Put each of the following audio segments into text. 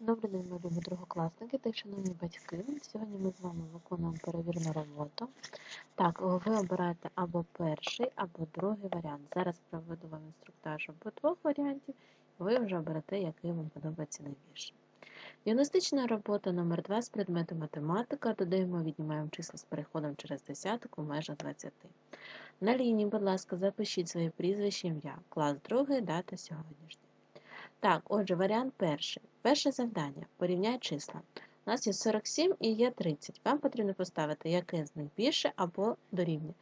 Добрий день, мої любі другокласники та шановні батьки. Сьогодні ми з вами виконуємо перевірну роботу. Так, ви обираєте або перший, або другий варіант. Зараз проведу вам інструктаж обидвох варіантів, ви вже оберете, який вам подобається найбільше. Діагностична робота номер 2 з предмету математика. Додаємо, віднімаємо числа з переходом через десяток у межах 20. На лінії, будь ласка, запишіть своє прізвище, ім'я, клас другий, дата сьогоднішня. Так, отже, варіант перший. Перше завдання. Порівняй числа. У нас є 47 і є 30. Вам потрібно поставити, яке з них більше або дорівнює.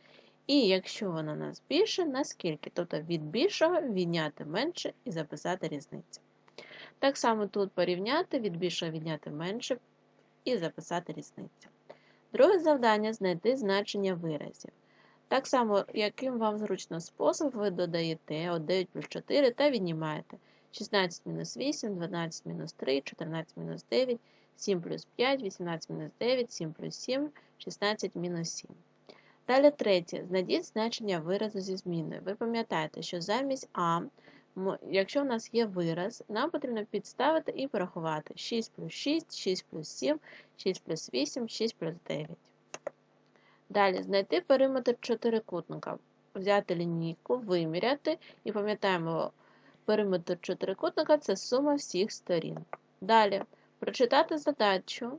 І якщо воно у нас більше, наскільки? Тобто від більшого відняти менше і записати різницю. Так само тут порівняти, від більшого відняти менше і записати різницю. Друге завдання знайти значення виразів. Так само, яким вам зручно спосіб, ви додаєте от 9 плюс 4 та віднімаєте. 16 мінус 8, 12 мінус 3, 14 мінус 9, 7 плюс 5, 18 мінус 9, 7 плюс 7, 16 мінус 7. Далі третє. Знайдіть значення виразу зі зміною. Ви пам'ятаєте, що замість А, якщо в нас є вираз, нам потрібно підставити і порахувати 6 плюс 6, 6 плюс 7, 6 плюс 8, 6 плюс 9. Далі знайти периметр чотирикутника. Взяти лінійку, виміряти і пам'ятаємо, Периметр чотирикутника це сума всіх сторін. Далі прочитати задачу.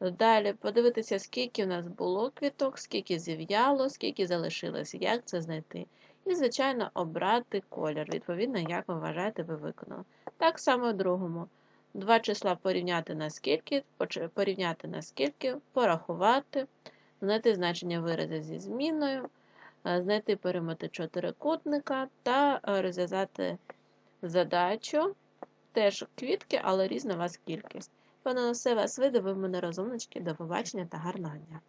Далі подивитися, скільки в нас було квіток, скільки зів'яло, скільки залишилось, як це знайти. І, звичайно, обрати колір, відповідно, як ви вважаєте, ви виконали. Так само в другому. Два числа порівняти на скільки, порівняти на скільки, порахувати, знайти значення виразу зі зміною. Е, знайти периметр чотирикутника та е, розв'язати задачу. Теж квітки, але різна у вас кількість. Пане на все вас види, ви мене розумнички. До побачення та гарного дня!